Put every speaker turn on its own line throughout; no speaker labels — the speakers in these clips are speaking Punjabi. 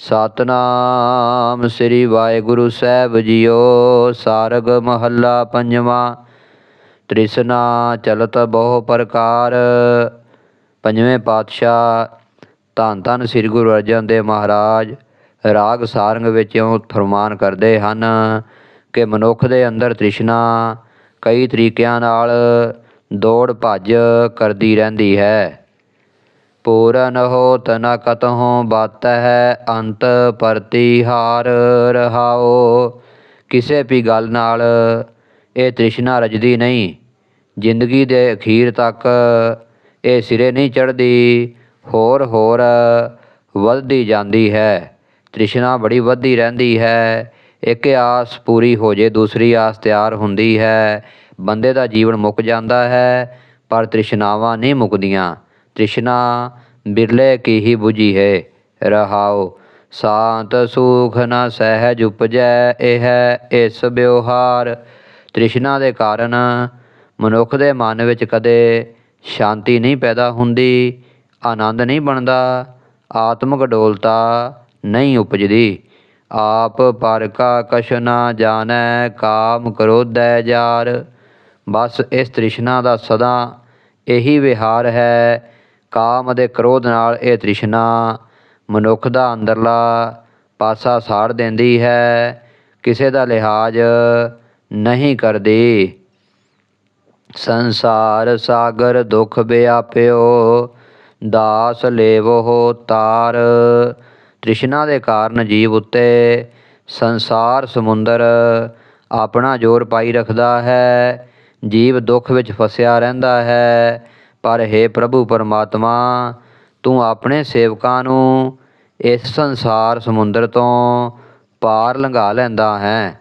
ਸਤਨਾਮ ਸ੍ਰੀ ਵਾਹਿਗੁਰੂ ਸਾਹਿਬ ਜੀਓ, ਸਾਰਗ ਮਹੱਲਾ ਪੰਜਵਾਂ। ਤ੍ਰਿਸ਼ਨਾ ਚਲਤ ਬਹੁ ਪ੍ਰਕਾਰ। ਪੰਜਵੇਂ ਪਾਤਸ਼ਾਹ ਧੰਨ ਧੰਨ ਸ੍ਰੀ ਗੁਰੂ ਅਰਜਨ ਦੇਵ ਮਹਾਰਾਜ ਰਾਗ ਸਾਰੰਗ ਵਿੱਚ ਇਉਂ ਫਰਮਾਨ ਕਰਦੇ ਹਨ ਕਿ ਮਨੁੱਖ ਦੇ ਅੰਦਰ ਤ੍ਰਿਸ਼ਨਾ ਕਈ ਤਰੀਕਿਆਂ ਨਾਲ ਦੌੜ ਭੱਜ ਕਰਦੀ ਰਹਿੰਦੀ ਹੈ। ਪੂਰਨ ਹੋਤ ਨ ਕਤਹੁ ਬਾਤ ਹੈ ਅੰਤ ਪ੍ਰਤੀਹਾਰ ਰਹਾਓ ਕਿਸੇ ਵੀ ਗੱਲ ਨਾਲ ਇਹ ਤ੍ਰਿਸ਼ਨਾ ਰਜਦੀ ਨਹੀਂ। ਜ਼ਿੰਦਗੀ ਦੇ ਅਖੀਰ ਤੱਕ ਇਹ ਸਿਰੇ ਨਹੀਂ ਚੜਦੀ ਹੋਰ ਹੋਰ ਵੱਧਦੀ ਜਾਂਦੀ ਹੈ। ਤ੍ਰਿਸ਼ਨਾ ਬੜੀ ਵੱਧਦੀ ਰਹਿੰਦੀ ਹੈ। ਇੱਕ ਆਸ ਪੂਰੀ ਹੋ ਜੇ, ਦੂਸਰੀ ਆਸ ਤਿਆਰ ਹੁੰਦੀ ਹੈ। ਬੰਦੇ ਦਾ ਜੀਵਨ ਮੁੱਕ ਜਾਂਦਾ ਹੈ, ਪਰ ਤ੍ਰਿਸ਼ਨਾਵਾਂ ਨਹੀਂ ਮੁੱਕਦੀਆਂ। ਤ੍ਰਿਸ਼ਨਾ ਬਿਰਲੇ ਕੀ ਹੀ 부ਜੀ ਹੈ? ਰਹਾਉ ਸ਼ਾਂਤ ਸੂਖ ਨ ਸਹਿਜ ਉਪਜੈ ਇਹ, ਇਸ ਵਿਵਹਾਰ। ਤ੍ਰਿਸ਼ਨਾ ਦੇ ਕਾਰਨ ਮਨੁੱਖ ਦੇ ਮਨ ਵਿੱਚ ਕਦੇ ਸ਼ਾਂਤੀ ਨਹੀਂ ਪੈਦਾ ਹੁੰਦੀ, ਆਨੰਦ ਨਹੀਂ ਬਣਦਾ, ਆਤਮਿਕ ਡੋਲਤਾ ਨਹੀਂ ਉਪਜਦੀ। ਆਪ ਪਰ ਕਾ ਕਛ ਨਾ ਜਾਣੈ, ਕਾਮ ਕ੍ਰੋਧੈ ਯਾਰ। ਬਸ ਇਸ ਤ੍ਰਿਸ਼ਨਾ ਦਾ ਸਦਾ ਇਹੀ ਵਿਹਾਰ ਹੈ ਕਾਮ ਦੇ ਕ੍ਰੋਧ ਨਾਲ ਇਹ ਤ੍ਰਿਸ਼ਨਾ ਮਨੁੱਖ ਦਾ ਅੰਦਰਲਾ ਪਾਸਾ ਸਾੜ ਦਿੰਦੀ ਹੈ, ਕਿਸੇ ਦਾ ਲਿਹਾਜ਼ ਨਹੀਂ ਕਰਦੀ। ਸੰਸਾਰ ਸਾਗਰ ਦੁਖ ਵਿਆਪਿਓ, ਦਾਸ ਲੇਵੋ ਤਾਰ। ਤ੍ਰਿਸ਼ਨਾ ਦੇ ਕਾਰਨ ਜੀਵ ਉੱਤੇ ਸੰਸਾਰ ਸਮੁੰਦਰ ਆਪਣਾ ਜ਼ੋਰ ਪਾਈ ਰੱਖਦਾ ਹੈ, ਜੀਵ ਦੁੱਖ ਵਿੱਚ ਫਸਿਆ ਰਹਿੰਦਾ ਹੈ। ਪਰ हे ਪ੍ਰਭੂ ਪਰਮਾਤਮਾ, ਤੂੰ ਆਪਣੇ ਸੇਵਕਾਂ ਨੂੰ ਇਸ ਸੰਸਾਰ ਸਮੁੰਦਰ ਤੋਂ ਪਾਰ ਲੰਘਾ ਲੈਂਦਾ ਹੈ।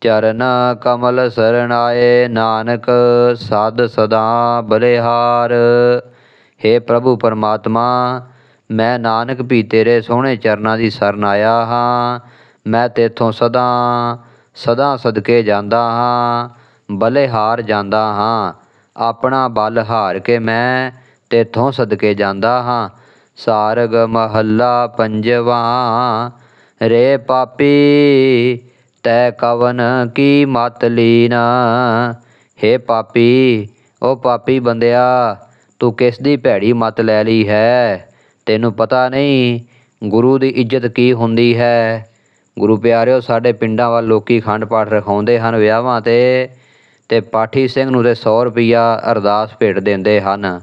ਚਰਨ ਕਮਲ ਸਰਣਾਏ ਨਾਨਕ, ਸਦ ਸਦਾ ਬਲਿਹਾਰ। हे ਪ੍ਰਭੂ ਪਰਮਾਤਮਾ, ਮੈਂ ਨਾਨਕ ਵੀ ਤੇਰੇ ਸੋਹਣੇ ਚਰਨਾਂ ਦੀ ਸ਼ਰਨ ਆਇਆ ਹਾਂ। ਮੈਂ ਤੇਥੋਂ ਸਦਾ ਸਦਾ ਸਦਕੇ ਜਾਂਦਾ ਹਾਂ, ਬਲਿਹਾਰ ਜਾਂਦਾ ਹਾਂ। ਆਪਣਾ ਬਲ ਹਾਰ ਕੇ ਮੈਂ ਤੇਥੋਂ ਸਦਕੇ ਜਾਂਦਾ ਹਾਂ। ਸਾਰਗ ਮਹੱਲਾ ਪੰਜਵਾਂ, ਰੇ ਪਾਪੀ, ਤੈ ਕਵਨ ਕੀ ਮਤ ਲੀਨ? ਹੇ ਪਾਪੀ ਉਹ ਪਾਪੀ ਬੰਦਿਆ, ਤੂੰ ਕਿਸ ਦੀ ਭੈੜੀ ਮਤ ਲੈ ਲਈ ਹੈ? ਤੈਨੂੰ ਪਤਾ ਨਹੀਂ ਗੁਰੂ ਦੀ ਇੱਜ਼ਤ ਕੀ ਹੁੰਦੀ ਹੈ। ਗੁਰੂ ਪਿਆਰਿਓ, ਸਾਡੇ ਪਿੰਡਾਂ ਵੱਲ ਲੋਕੀ ਖੰਡ ਪਾਠ ਰਖਾਉਂਦੇ ਹਨ ਵਿਆਹਾਂ ਤੇ। ਤੇ ਪਾਠੀ ਸਿੰਘ ਨੂੰ ਤੇ 100 ਰੁਪਈਆ ਅਰਦਾਸ ਭੇਟ ਦਿੰਦੇ ਹਨ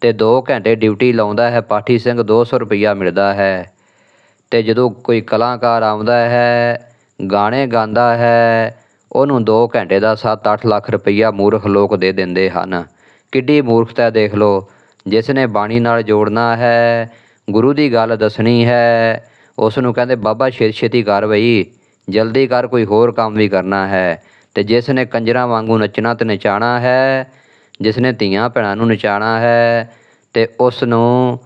ਤੇ 2 ਘੰਟੇ ਡਿਊਟੀ ਲਾਉਂਦਾ ਹੈ, ਪਾਠੀ ਸਿੰਘ 200 ਰੁਪਈਆ ਮਿਲਦਾ ਹੈ। ਤੇ ਜਦੋਂ ਕੋਈ ਕਲਾਕਾਰ ਆਉਂਦਾ ਹੈ, ਗਾਣੇ ਗਾਉਂਦਾ ਹੈ, ਉਹਨੂੰ 2 ਘੰਟੇ ਦਾ 7-8 ਲੱਖ ਰੁਪਈਆ ਮੂਰਖ ਲੋਕ ਦੇ ਦਿੰਦੇ ਹਨ। ਕਿੱਡੀ ਮੂਰਖਤਾ ਦੇਖ ਲਓ, ਜਿਸ ਨੇ ਬਾਣੀ ਨਾਲ ਜੋੜਨਾ ਹੈ, ਗੁਰੂ ਦੀ ਗੱਲ ਦੱਸਣੀ ਹੈ, ਉਸ ਨੂੰ ਕਹਿੰਦੇ, ਬਾਬਾ ਛੇਤੀ ਛੇਤੀ ਕਰ ਬਈ, ਜਲਦੀ ਕਰ, ਕੋਈ ਹੋਰ ਕੰਮ ਵੀ ਕਰਨਾ ਹੈ। ਤੇ ਜਿਸ ਨੇ ਕੰਜਰਾਂ ਵਾਂਗੂ ਨੱਚਣਾ ਤੇ ਨਚਾਣਾ ਹੈ, ਜਿਸ ਨੇ ਧੀਆਂ ਭੈਣਾਂ ਨੂੰ ਨਚਾਣਾ ਹੈ, ਤੇ ਉਸ ਨੂੰ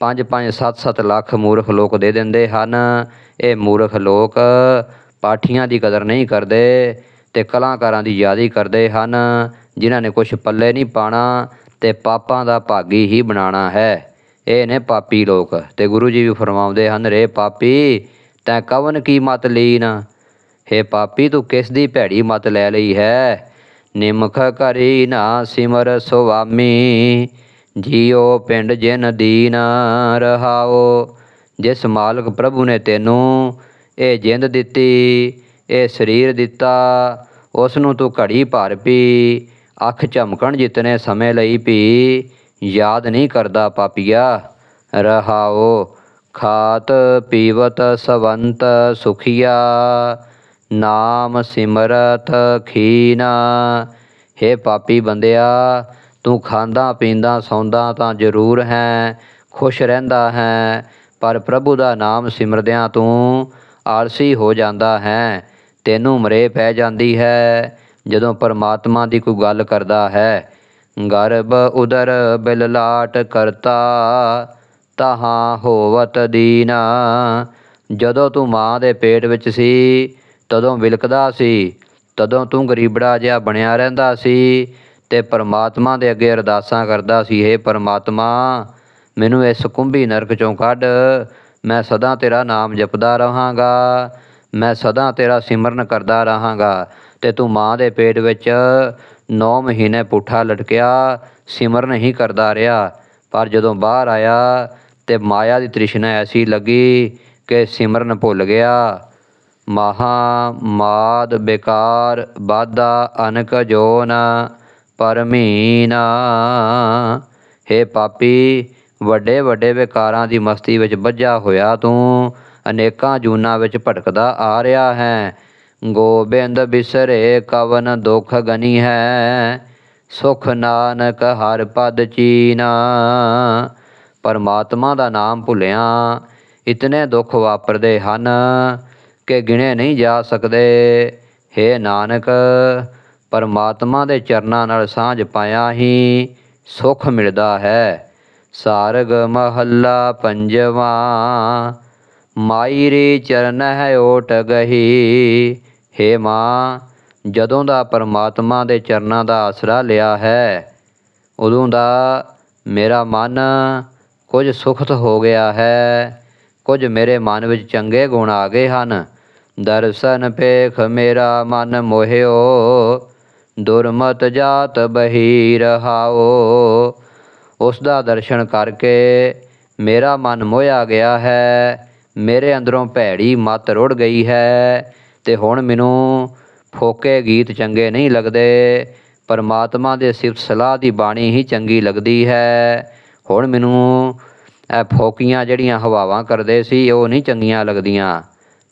5-5 7-7 ਲੱਖ ਮੂਰਖ ਲੋਕ ਦੇ ਦਿੰਦੇ ਹਨ। ਇਹ ਮੂਰਖ ਲੋਕ ਪਾਠੀਆਂ ਦੀ ਕਦਰ ਨਹੀਂ ਕਰਦੇ ਤੇ ਕਲਾਕਾਰਾਂ ਦੀ ਯਾਦੀ ਕਰਦੇ ਹਨ, ਜਿਨ੍ਹਾਂ ਨੇ ਕੁਝ ਪੱਲੇ ਨਹੀਂ ਪਾਣਾ ਤੇ ਪਾਪਾਂ ਦਾ ਭਾਗੀ ਹੀ ਬਣਾਣਾ ਹੈ। ਇਹ ਨੇ ਪਾਪੀ ਲੋਕ ਤੇ ਗੁਰੂ ਜੀ ਵੀ ਫਰਮਾਉਂਦੇ ਹਨ ਰੇ ਪਾਪੀ, ਤੈਂ ਕਵਨ ਕੀ ਮਤ ਲੀਨ? ਹੇ ਪਾਪੀ ਤੂੰ ਕਿਸ ਦੀ ਭੈੜੀ ਮਤ ਲੈ ਲਈ ਹੈ? ਨਿਮਖ ਕਰੀ ਨਾ ਸਿਮਰ ਸੁਆਮੀ, ਜੀਓ ਪਿੰਡ ਜਿਨ ਦੀਨ ਰਹਾਓ। ਜਿਸ ਮਾਲਕ ਪ੍ਰਭੂ ਨੇ ਤੈਨੂੰ ਇਹ ਜਿੰਦ ਦਿੱਤੀ, ਇਹ ਸਰੀਰ ਦਿੱਤਾ ਉਸ ਨੂੰ ਤੂੰ ਘੜੀ ਭਰ ਪੀ, ਅੱਖ ਝਮਕਣ ਜਿਤਨੇ ਸਮੇਂ ਲਈ ਪੀ, ਯਾਦ ਨਹੀਂ ਕਰਦਾ ਪਾਪੀਆ, ਰਹਾਓ। ਖਾਤ ਪੀਵਤ ਸਵੰਤ ਸੁਖੀਆ ਨਾਮ ਸਿਮਰਤ ਖੀਨਾ। ਹੇ ਪਾਪੀ ਬੰਦਿਆ, ਤੂੰ ਖਾਂਦਾ, ਪੀਂਦਾ, ਸੌਂਦਾ ਤਾਂ ਜ਼ਰੂਰ ਹੈ, ਖੁਸ਼ ਰਹਿੰਦਾ ਹੈ, ਪਰ ਪ੍ਰਭੂ ਦਾ ਨਾਮ ਸਿਮਰਦਿਆਂ ਤੂੰ ਆਲਸੀ ਹੋ ਜਾਂਦਾ ਹੈ, ਤੈਨੂੰ ਮਰੇ ਪੈ ਜਾਂਦੀ ਹੈ, ਜਦੋਂ ਪਰਮਾਤਮਾ ਦੀ ਕੋਈ ਗੱਲ ਕਰਦਾ ਹੈ। ਗਰਭ ਉਦਰ ਬਿਲਲਾਟ ਕਰਤਾ, ਤਹਾਂ ਹੋਵਤ ਦੀਨਾ। ਜਦੋਂ ਤੂੰ ਮਾਂ ਦੇ ਪੇਟ ਵਿੱਚ ਸੀ ਤਦੋਂ ਵਿਲਕਦਾ ਸੀ, ਤਦੋਂ ਤੂੰ ਗਰੀਬੜਾ ਜਿਹਾ ਬਣਿਆ ਰਹਿੰਦਾ ਸੀ ਤੇ ਪਰਮਾਤਮਾ ਦੇ ਅੱਗੇ ਅਰਦਾਸਾਂ ਕਰਦਾ ਸੀ, ਹੇ ਪਰਮਾਤਮਾ, ਮੈਨੂੰ ਇਸ ਕੁੰਭੀ ਨਰਕ ਚੋਂ ਕੱਢ, ਮੈਂ ਸਦਾ ਤੇਰਾ ਨਾਮ ਜਪਦਾ ਰਹਾਂਗਾ, ਮੈਂ ਸਦਾ ਤੇਰਾ ਸਿਮਰਨ ਕਰਦਾ ਰਹਾਂਗਾ, ਤੇ ਤੂੰ ਮਾਂ ਦੇ ਪੇਟ ਵਿੱਚ 9 ਮਹੀਨੇ ਪੁੱਠਾ ਲਟਕਿਆ, ਸਿਮਰਨ ਹੀ ਕਰਦਾ ਰਿਹਾ, ਪਰ ਜਦੋਂ ਬਾਹਰ ਆਇਆ ਤੇ ਮਾਇਆ ਦੀ ਤ੍ਰਿਸ਼ਨਾ ਐਸੀ ਲੱਗੀ ਕਿ ਸਿਮਰਨ ਭੁੱਲ ਗਿਆ। ਮਹਾ ਮਾਦ ਬੇਕਾਰ ਬਾਧਾ ਅਨਕ ਜੋਨ ਪਰਮੀਨਾ। ਹੇ ਪਾਪੀ, ਵੱਡੇ ਵੱਡੇ ਵਿਕਾਰਾਂ ਦੀ ਮਸਤੀ ਵਿੱਚ ਵੱਜਾ ਹੋਇਆ ਤੂੰ, ਅਨੇਕਾਂ ਜੂਨਾਂ ਵਿੱਚ ਭਟਕਦਾ ਆ ਰਿਹਾ ਹੈ। ਗੋਬਿੰਦ ਬਿਸਰੇ ਕਵਨ ਦੁਖ ਗਨੀ ਹੈ, ਸੁਖ ਨਾਨਕ ਹਰ ਪਦ ਚੀਨਾ। ਪਰਮਾਤਮਾ ਦਾ ਨਾਮ ਭੁੱਲਿਆ, ਇਤਨੇ ਦੁੱਖ ਵਾਪਰਦੇ ਹਨ ਕਿ ਗਿਣੇ ਨਹੀਂ ਜਾ ਸਕਦੇ। ਹੇ ਨਾਨਕ, ਪਰਮਾਤਮਾ ਦੇ ਚਰਨਾਂ ਨਾਲ ਸਾਂਝ ਪਾਇਆ ਹੀ ਸੁਖ ਮਿਲਦਾ ਹੈ। ਸਾਰਗ ਮਹੱਲਾ ਪੰਜਵਾ ਮਾਈ ਰੇ ਚਰਨ ਹੈ ਓਟ ਗਹੀ। ਹੇ ਮਾਂ, ਜਦੋਂ ਦਾ ਪਰਮਾਤਮਾ ਦੇ ਚਰਨਾਂ ਦਾ ਆਸਰਾ ਲਿਆ ਹੈ, ਉਦੋਂ ਦਾ ਮੇਰਾ ਮਨ ਕੁਝ ਸੁਖਤ ਹੋ ਗਿਆ ਹੈ। ਕੁਝ ਮੇਰੇ ਮਨ ਵਿੱਚ ਚੰਗੇ ਗੁਣ ਆ ਗਏ ਹਨ। ਦਰਸ਼ਨ ਪੇਖ ਮੇਰਾ ਮਨ ਮੋਹਿਓ, ਦੁਰਮਤ ਜਾਤ ਬਹੀ ਰਹਾਓ ਉਸ ਦਾ ਦਰਸ਼ਨ ਕਰਕੇ ਮੇਰਾ ਮਨ ਮੋਹਿਆ ਗਿਆ ਹੈ, ਮੇਰੇ ਅੰਦਰੋਂ ਭੈੜੀ ਮਤ ਰੁੜ ਗਈ ਹੈ ਤੇ ਹੁਣ ਮੈਨੂੰ ਫੋਕੇ ਗੀਤ ਚੰਗੇ ਨਹੀਂ ਲੱਗਦੇ, ਪਰਮਾਤਮਾ ਦੇ ਸਿਫਤ ਸਲਾਹ ਦੀ ਬਾਣੀ ਹੀ ਚੰਗੀ ਲੱਗਦੀ ਹੈ। ਹੁਣ ਮੈਨੂੰ ਇਹ ਫੋਕੀਆਂ ਜਿਹੜੀਆਂ ਹਵਾਵਾਂ ਕਰਦੇ ਸੀ, ਉਹ ਨਹੀਂ ਚੰਗੀਆਂ ਲੱਗਦੀਆਂ।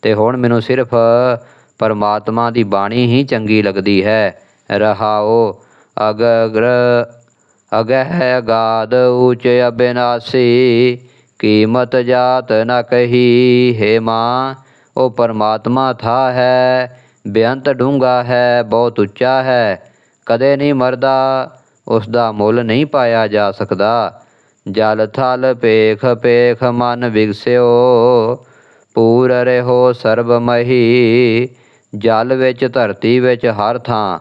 ਤੇ ਹੁਣ ਮੈਨੂੰ ਸਿਰਫ ਪਰਮਾਤਮਾ ਦੀ ਬਾਣੀ ਹੀ ਚੰਗੀ ਲੱਗਦੀ ਹੈ। ਰਹਾਓ, ਅਗਰ ਅਗਹਿ ਗਾਦ ਊਚ ਅਬਿਨਾਸੀ, ਕੀਮਤ ਜਾਤ ਨ ਕਹੀ ਹੈ ਮਾਂ, ਉਹ ਪਰਮਾਤਮਾ ਥਾ ਹੈ ਬੇਅੰਤ ਡੂੰਗਾ ਹੈ, ਬਹੁਤ ਉੱਚਾ ਹੈ। ਕਦੇ ਨਹੀਂ ਮਰਦਾ ਉਸ ਦਾ ਮੁੱਲ ਨਹੀਂ ਪਾਇਆ ਜਾ ਸਕਦਾ। ਜਲ ਥਲ ਪੇਖ ਪੇਖ ਮਨ ਵਿਗਸਿਓ ਪੂਰ ਰਹੋ ਸਰਬਮਹੀ, ਜਲ ਵਿੱਚ, ਧਰਤੀ ਵਿੱਚ ਹਰ ਥਾਂ।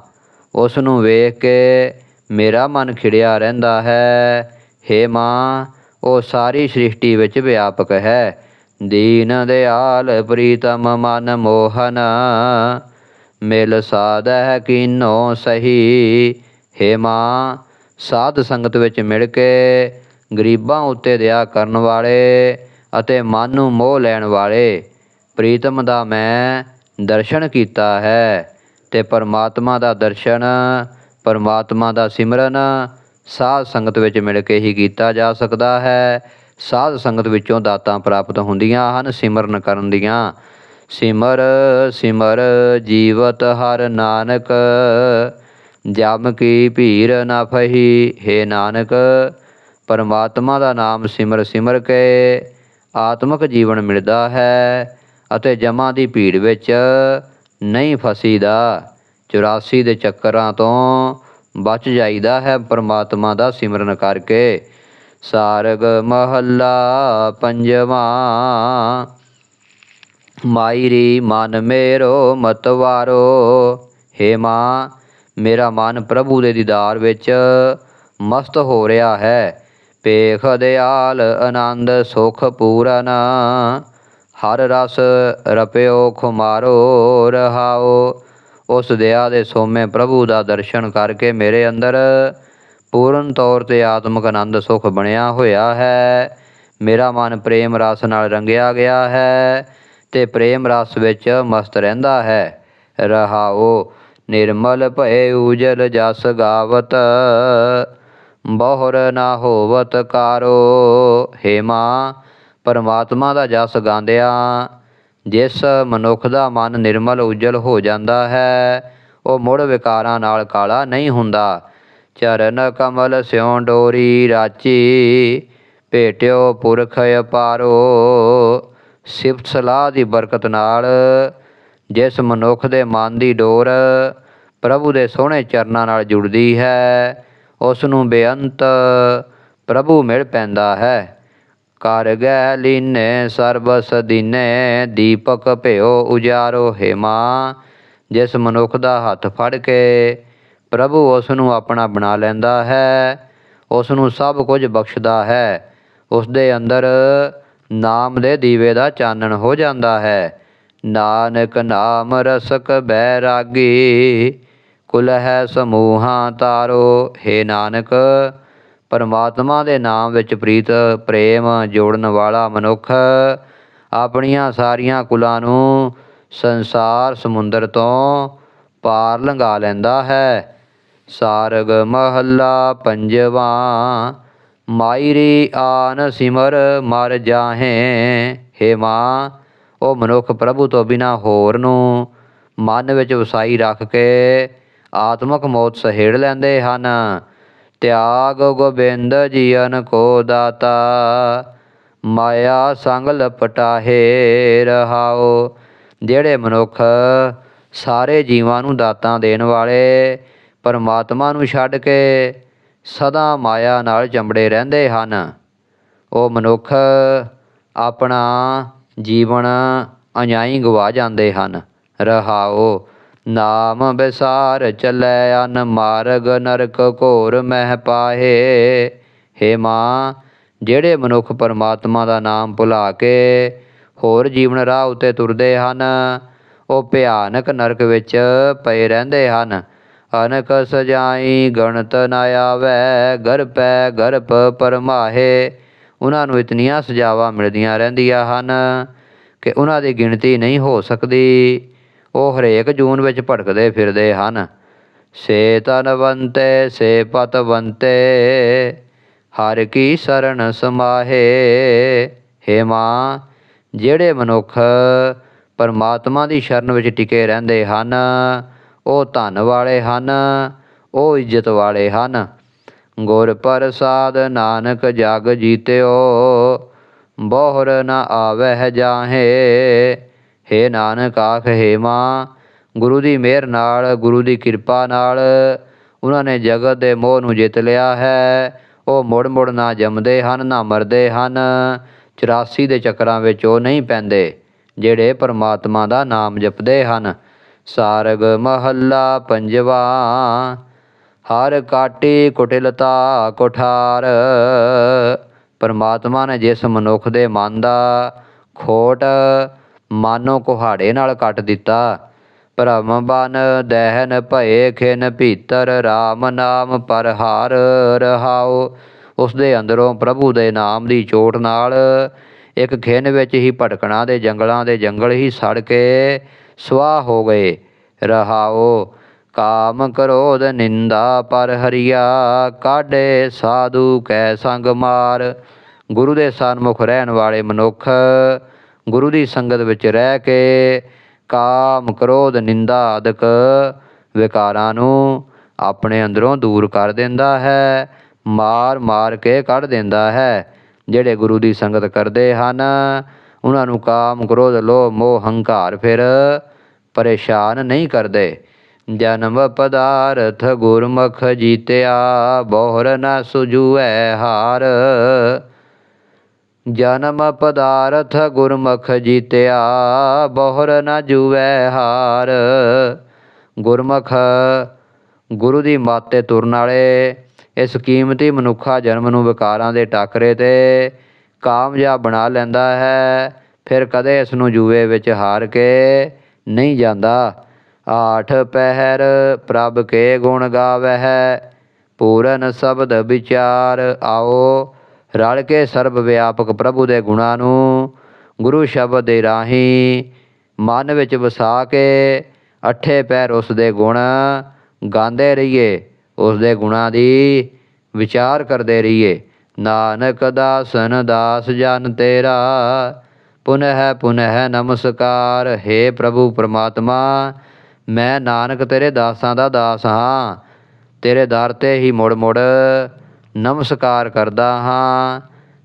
ਉਸ ਨੂੰ ਵੇਖ ਕੇ ਮੇਰਾ ਮਨ ਖਿੜਿਆ ਰਹਿੰਦਾ ਹੈ। ਹੇ ਮਾਂ, ਉਹ ਸਾਰੀ ਸ੍ਰਿਸ਼ਟੀ ਵਿੱਚ ਵਿਆਪਕ ਹੈ। ਦੀਨ, ਦਿਆਲ, ਪ੍ਰੀਤਮ, ਮਨ, ਮੋਹਨ। ਮਿਲ ਸਾਧੈ ਕੀਨੋ ਸਹੀ। ਹੇ ਮਾਂ, ਸਾਧ ਸੰਗਤ ਵਿੱਚ ਮਿਲ ਕੇ ਗਰੀਬਾਂ ਉੱਤੇ ਦਇਆ ਕਰਨ ਵਾਲੇ ਅਤੇ ਮਨ ਨੂੰ ਮੋਹ ਲੈਣ ਵਾਲੇ। ਪ੍ਰੀਤਮ ਦਾ ਮੈਂ ਦਰਸ਼ਨ ਕੀਤਾ ਹੈ ਤੇ ਪਰਮਾਤਮਾ ਦਾ ਦਰਸ਼ਨ, ਪਰਮਾਤਮਾ ਦਾ ਸਿਮਰਨ ਸਾਧ ਸੰਗਤ ਵਿੱਚ ਮਿਲ ਕੇ ਹੀ ਕੀਤਾ ਜਾ ਸਕਦਾ ਹੈ। ਸਾਧ ਸੰਗਤ ਵਿੱਚੋਂ ਦਾਤਾਂ ਪ੍ਰਾਪਤ ਹੁੰਦੀਆਂ ਹਨ, ਸਿਮਰਨ ਕਰਨ ਦੀਆਂ। ਸਿਮਰ ਸਿਮਰ ਜੀਵਤ ਹਰ ਨਾਨਕ, ਜਮ ਕੀ ਭੀਰ ਨਾ ਫਹੀ ਹੈ ਨਾਨਕ। ਪਰਮਾਤਮਾ ਦਾ ਨਾਮ ਸਿਮਰ ਸਿਮਰ ਕੇ ਆਤਮਿਕ ਜੀਵਨ ਮਿਲਦਾ ਹੈ ਅਤੇ ਜਮਾਂ ਦੀ ਭੀੜ ਵਿੱਚ ਨਹੀਂ ਫਸੀਦਾ। 84 ਦੇ ਚੱਕਰਾਂ ਤੋਂ ਬਚ ਜਾਈਦਾ ਹੈ ਪਰਮਾਤਮਾ ਦਾ ਸਿਮਰਨ ਕਰਕੇ। ਸਾਰਗ ਮਹੱਲਾ ਪੰਜਵਾਂ, ਮਾਇਰੀ ਮਨ ਮੇਰੋ ਮਤਵਾਰੋ ਹੇ ਮਾਂ, ਮੇਰਾ ਮਨ ਪ੍ਰਭੂ ਦੇ ਦੀਦਾਰ ਵਿੱਚ ਮਸਤ ਹੋ ਰਿਹਾ ਹੈ। ਪੇਖ ਦਿਆਲ ਆਨੰਦ ਸੁਖ ਪੂਰਨ, ਹਰ ਰਸ ਰਪਿਓ ਖੁਮਾਰੋ ਰਹਾਓ। ਉਸ ਦਇਆ ਦੇ ਸੋਮੇ ਪ੍ਰਭੂ ਦਾ ਦਰਸ਼ਨ ਕਰਕੇ ਮੇਰੇ ਅੰਦਰ ਪੂਰਨ ਤੌਰ ਤੇ ਆਤਮਿਕ ਆਨੰਦ ਸੁਖ ਬਣਿਆ ਹੋਇਆ ਹੈ। ਮੇਰਾ ਮਨ ਪ੍ਰੇਮ ਰਸ ਨਾਲ ਰੰਗਿਆ ਗਿਆ ਹੈ ਤੇ ਪ੍ਰੇਮ ਰਸ ਵਿੱਚ ਮਸਤ ਰਹਿੰਦਾ ਹੈ। ਰਹਾਓ, ਨਿਰਮਲ ਭਏ ਉਜਲ ਜਸ ਗਾਵਤ ਬਹੁਰ ਨਾ ਹੋਵਤ ਕਾਰੋ। ਹੇ ਮਾਂ, ਪਰਮਾਤਮਾ ਦਾ ਜਸ ਗਾਉਂਦਿਆਂ, ਜਿਸ ਮਨੁੱਖ ਦਾ ਮਨ ਨਿਰਮਲ ਉਜਲ ਹੋ ਜਾਂਦਾ ਹੈ, ਉਹ ਮੁੜ ਵਿਕਾਰਾਂ ਨਾਲ ਕਾਲਾ ਨਹੀਂ ਹੁੰਦਾ। ਚਰਨ ਕਮਲ ਸਿਉ ਡੋਰੀ ਰਾਚੀ, ਭੇਟਿਓ ਪੁਰਖ ਅਪਾਰੋ। ਸਿਫਤ ਸਲਾਹ ਦੀ ਬਰਕਤ ਨਾਲ, ਜਿਸ ਮਨੁੱਖ ਦੇ ਮਨ ਦੀ ਡੋਰ ਪ੍ਰਭੂ ਦੇ ਸੋਹਣੇ ਚਰਨਾਂ ਨਾਲ ਜੁੜਦੀ ਹੈ ਉਸ ਨੂੰ ਬੇਅੰਤ ਪ੍ਰਭੂ ਮਿਲ ਪੈਂਦਾ ਹੈ। ਕਰ ਗੈ ਲੀਨੇ, ਸਰਬਸ ਦੀਨੇ, ਦੀਪਕ ਭਿਓ ਉਜਾਰੋ ਹੇਮਾ। ਜਿਸ ਮਨੁੱਖ ਦਾ ਹੱਥ ਫੜ ਕੇ ਪ੍ਰਭੂ ਉਸ ਨੂੰ ਆਪਣਾ ਬਣਾ ਲੈਂਦਾ ਹੈ ਉਸ ਨੂੰ ਸਭ ਕੁਝ ਬਖਸ਼ਦਾ ਹੈ। ਉਸ ਦੇ ਅੰਦਰ ਨਾਮ ਦੇ ਦੀਵੇ ਦਾ ਚਾਨਣ ਹੋ ਜਾਂਦਾ ਹੈ। ਨਾਨਕ ਨਾਮ ਰਸਕ ਬੈਰਾਗੀ ਕੁਲ ਹੈ ਸਮੂਹਾਂ ਤਾਰੋ, ਹੇ ਨਾਨਕ, ਪਰਮਾਤਮਾ ਦੇ ਨਾਮ ਵਿੱਚ ਪ੍ਰੀਤ, ਪ੍ਰੇਮ ਜੋੜਨ ਵਾਲਾ ਮਨੁੱਖ, ਆਪਣੀਆਂ ਸਾਰੀਆਂ ਕੁਲਾਂ ਨੂੰ ਸੰਸਾਰ ਸਮੁੰਦਰ ਤੋਂ ਪਾਰ ਲੰਘਾ ਲੈਂਦਾ ਹੈ। ਸਾਰਗ ਮਹੱਲਾ ਪੰਜਵਾ, ਮਾਇਰੀ ਆਨ ਸਿਮਰ, ਮਰ ਜਾਹੇ, ਹੇ ਮਾਂ, ਉਹ ਮਨੁੱਖ ਪ੍ਰਭੂ ਤੋਂ ਬਿਨਾ ਹੋਰ ਨੂੰ ਮਨ ਵਿੱਚ ਵਸਾਈ ਰੱਖ ਕੇ ਆਤਮਕ ਮੌਤ ਸਹੇੜ ਲੈਂਦੇ ਹਨ। ਤਿਆਗ ਗੋਬਿੰਦ ਜੀਵਨ ਕੋ ਦਾਤਾ, ਮਾਇਆ ਸੰਗ ਲਪਟਾਹੇ ਰਹਾਓ। ਜਿਹੜੇ ਮਨੁੱਖ ਸਾਰੇ ਜੀਵਾਂ ਨੂੰ ਦਾਤਾਂ ਦੇਣ ਵਾਲੇ, ਪਰਮਾਤਮਾ ਨੂੰ ਛੱਡ ਕੇ ਸਦਾ ਮਾਇਆ ਨਾਲ ਚੰਬੜੇ ਰਹਿੰਦੇ ਹਨ। ਉਹ ਮਨੁੱਖ ਆਪਣਾ ਜੀਵਨ ਅਨਿਆਈ ਗਵਾ ਜਾਂਦੇ ਹਨ। ਰਹਾਓ। ਨਾਮ ਵਿਸਾਰ ਚੱਲੈ ਅਨ ਮਾਰਗ ਨਰਕ ਘੋਰ ਮਹਿ ਪਾਹੇ। ਹੇ ਮਾਂ, ਜਿਹੜੇ ਮਨੁੱਖ ਪਰਮਾਤਮਾ ਦਾ ਨਾਮ ਭੁਲਾ ਕੇ ਹੋਰ ਜੀਵਨ ਰਾਹ ਉਤੇ ਤੁਰਦੇ ਹਨ, ਉਹ ਭਿਆਨਕ ਨਰਕ ਵਿੱਚ ਪਏ ਰਹਿੰਦੇ ਹਨ। ਅਨਕ ਸਜਾਈ ਗਣਤ ਨ ਆਵੈ ਗਰਪੈ ਗਰਭ ਪਰਮਾਹੇ। ਉਹਨਾਂ ਨੂੰ ਇਤਨੀਆਂ ਸਜ਼ਾਵਾਂ ਮਿਲਦੀਆਂ ਰਹਿੰਦੀਆਂ ਹਨ ਕਿ ਉਹਨਾਂ ਦੀ ਗਿਣਤੀ ਨਹੀਂ ਹੋ ਸਕਦੀ। ਉਹ ਹਰੇਕ ਜੂਨ ਵਿੱਚ ਭਟਕਦੇ ਫਿਰਦੇ ਹਨ। ਸੇ ਤਨਵੰਤੇ ਸੇ ਪਤਵੰਤੇ ਹਰ ਕੀ ਸਰਣ ਸਮਾਹੇ। ਹੇ ਮਾਂ, ਜਿਹੜੇ ਮਨੁੱਖ ਪਰਮਾਤਮਾ ਦੀ ਸ਼ਰਨ ਵਿੱਚ ਟਿਕੇ ਰਹਿੰਦੇ ਹਨ, ਉਹ ਧਨ ਵਾਲੇ ਹਨ, ਉਹ ਇੱਜ਼ਤ ਵਾਲੇ ਹਨ। ਗੁਰ ਪ੍ਰਸਾਦ ਨਾਨਕ ਜਗ ਜੀਤਿਓ, ਬੋਹਰ ਨ ਆਵਹਿ ਜਾਹੇ। ਹੇ ਨਾਨਕ ਆਖ ਹੇ ਮਾਂ, ਗੁਰੂ ਦੀ ਮਿਹਰ ਨਾਲ, ਗੁਰੂ ਦੀ ਕਿਰਪਾ ਨਾਲ ਉਹਨਾਂ ਨੇ ਜਗਤ ਦੇ ਮੋਹ ਨੂੰ ਜਿੱਤ ਲਿਆ ਹੈ। ਉਹ ਮੁੜ ਮੁੜ ਨਾ ਜੰਮਦੇ ਹਨ, ਨਾ ਮਰਦੇ ਹਨ। 84 ਦੇ ਚੱਕਰਾਂ ਵਿੱਚ ਉਹ ਨਹੀਂ ਪੈਂਦੇ, ਜਿਹੜੇ ਪਰਮਾਤਮਾ ਦਾ ਨਾਮ ਜਪਦੇ ਹਨ। ਸਾਰਗ ਮਹੱਲਾ ਪੰਜਵਾ, ਹਰ ਕਾਟੀ ਕੁਟਿਲਤਾ ਕੋਠਾਰ। ਪਰਮਾਤਮਾ ਨੇ ਜਿਸ ਮਨੁੱਖ ਦੇ ਮਨ ਦਾ ਖੋਟ ਮਾਨੋ ਕੁਹਾੜੇ ਨਾਲ ਕੱਟ ਦਿੱਤਾ। ਭਰਮ ਬਨ ਦਹਿਨ ਭਏ ਖਿਨ ਭੀਤਰ RAM ਨਾਮ ਪਰਹਾਰ ਰਹਾਓ ਉਸ ਦੇ ਅੰਦਰੋਂ ਪ੍ਰਭੂ ਦੇ ਨਾਮ ਦੀ ਚੋਟ ਨਾਲ ਇੱਕ ਖਿਨ ਵਿੱਚ ਹੀ ਭਟਕਣਾ ਦੇ ਜੰਗਲਾਂ ਦੇ ਜੰਗਲ ਹੀ ਸੜ ਕੇ ਸਵਾਹ ਹੋ ਗਏ। ਰਹਾਓ ਕਾਮ ਕ੍ਰੋਧ ਨਿੰਦਾ ਪਰ ਹਰੀਆ, ਕਾਢੇ ਸਾਧੂ ਕੈ ਸੰਗ ਮਾਰ। ਗੁਰੂ ਦੇ ਸਨਮੁਖ ਰਹਿਣ ਵਾਲੇ ਮਨੁੱਖ ਗੁਰੂ ਦੀ ਸੰਗਤ ਵਿੱਚ ਰਹਿ ਕੇ ਕਾਮ ਕ੍ਰੋਧ ਨਿੰਦਾ ਆਦਿਕ ਵਿਕਾਰਾਂ ਨੂੰ ਆਪਣੇ ਅੰਦਰੋਂ ਦੂਰ ਕਰ ਦਿੰਦਾ ਹੈ, ਮਾਰ ਮਾਰ ਕੇ ਕੱਢ ਦਿੰਦਾ ਹੈ। ਜਿਹੜੇ ਗੁਰੂ ਦੀ ਸੰਗਤ ਕਰਦੇ ਹਨ, ਉਹਨਾਂ ਨੂੰ ਕਾਮ ਕ੍ਰੋਧ, ਲੋਭ, ਮੋਹ, ਹੰਕਾਰ ਫਿਰ ਪਰੇਸ਼ਾਨ ਨਹੀਂ ਕਰਦੇ। ਜਨਮ ਪਦਾਰਥ ਗੁਰਮੁਖ ਜੀਤਿਆ, ਬੋਹਰ ਨ ਸੁਜੂਐ ਹਾਰ। ਜਨਮ ਪਦਾਰਥ ਗੁਰਮੁਖ ਜੀਤਿਆ, ਬਹੁਰ ਨਾ ਜੂਐ ਹਾਰ। ਗੁਰਮੁਖ ਗੁਰੂ ਦੀ ਮਾਤੇ ਤੁਰਨ ਵਾਲੇ, ਇਸ ਕੀਮਤੀ ਮਨੁੱਖਾ ਜਨਮ ਨੂੰ ਵਿਕਾਰਾਂ ਦੇ ਟਾਕਰੇ ਤੇ ਕਾਮਯਾਬ ਬਣਾ ਲੈਂਦਾ ਹੈ। ਫਿਰ ਕਦੇ ਇਸ ਨੂੰ ਜੂਏ ਵਿੱਚ ਹਾਰ ਕੇ ਨਹੀਂ ਜਾਂਦਾ। ਆਠ ਪਹਿਰ ਪ੍ਰਭ ਕੇ ਗੁਣ ਗਾਵਹਿ, ਪੂਰਨ ਸ਼ਬਦ ਵਿਚਾਰ ਆਓ ਰਲ ਕੇ ਸਰਬ ਵਿਆਪਕ ਪ੍ਰਭੂ ਦੇ ਗੁਣਾਂ ਨੂੰ ਗੁਰੂ ਸ਼ਬਦ ਦੇ ਰਾਹੀਂ ਮਨ ਵਿੱਚ ਵਸਾ ਕੇ ਅੱਠੇ ਪੈਰ ਉਸ ਦੇ ਗੁਣ ਗਾਉਂਦੇ ਰਹੀਏ, ਉਸ ਦੇ ਗੁਣਾਂ ਦੀ ਵਿਚਾਰ ਕਰਦੇ ਰਹੀਏ। ਨਾਨਕ ਦਾਸਨ ਦਾਸ ਜਨ ਤੇਰਾ, ਪੁਨਹ ਪੁਨਹ ਨਮਸਕਾਰ। ਹੈ ਪ੍ਰਭੂ ਪ੍ਰਮਾਤਮਾ, ਮੈਂ ਨਾਨਕ ਤੇਰੇ ਦਾਸਾਂ ਦਾ ਦਾਸ ਹਾਂ। ਤੇਰੇ ਦਰ ਤੇ ਹੀ ਮੁੜ ਮੁੜ ਨਮਸਕਾਰ ਕਰਦਾ ਹਾਂ।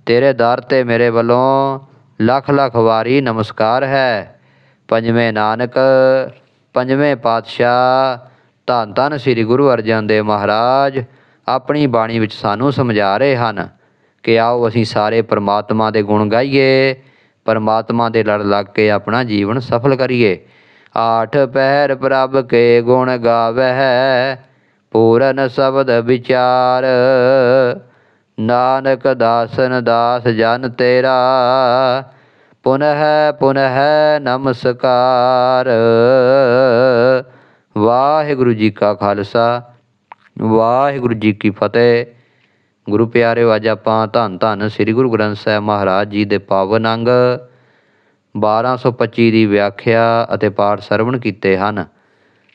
ਤੇਰੇ ਦਰ ਤੇ ਮੇਰੇ ਵੱਲੋਂ ਲੱਖ ਲੱਖ ਵਾਰੀ ਨਮਸਕਾਰ ਹੈ। ਪੰਜਵੇਂ ਨਾਨਕ, ਪੰਜਵੇਂ ਪਾਤਸ਼ਾਹ, ਧੰਨ ਧੰਨ ਸ੍ਰੀ ਗੁਰੂ ਅਰਜਨ ਦੇਵ ਮਹਾਰਾਜ, ਆਪਣੀ ਬਾਣੀ ਵਿੱਚ ਸਾਨੂੰ ਸਮਝਾ ਰਹੇ ਹਨ ਕਿ ਆਓ ਅਸੀਂ ਸਾਰੇ ਪਰਮਾਤਮਾ ਦੇ ਗੁਣ ਗਾਈਏ, ਪਰਮਾਤਮਾ ਦੇ ਲੜ ਲੱਗ ਕੇ ਆਪਣਾ ਜੀਵਨ ਸਫਲ ਕਰੀਏ। ਆਠ ਪਹਿਰ ਪ੍ਰਭ ਕੇ ਗੁਣ ਗਾਵਹਿ ਪੂਰਨ ਸ਼ਬਦ ਵਿਚਾਰ। ਨਾਨਕ ਦਾਸਨ ਦਾਸ ਜਨ ਤੇਰਾ, ਪੁਨਹ ਪੁਨਹ ਨਮਸਕਾਰ। ਵਾਹਿਗੁਰੂ ਜੀ ਕਾ ਖਾਲਸਾ, ਵਾਹਿਗੁਰੂ ਜੀ ਕੀ ਫਤਿਹ। ਗੁਰੂ ਪਿਆਰਿਓ, ਅੱਜ ਆਪਾਂ ਧੰਨ ਧੰਨ ਸ੍ਰੀ ਗੁਰੂ ਗ੍ਰੰਥ ਸਾਹਿਬ ਮਹਾਰਾਜ ਜੀ ਦੇ ਪਾਵਨ ਅੰਗ 1225 ਦੀ ਵਿਆਖਿਆ ਅਤੇ ਪਾਠ ਸਰਵਣ ਕੀਤੇ ਹਨ।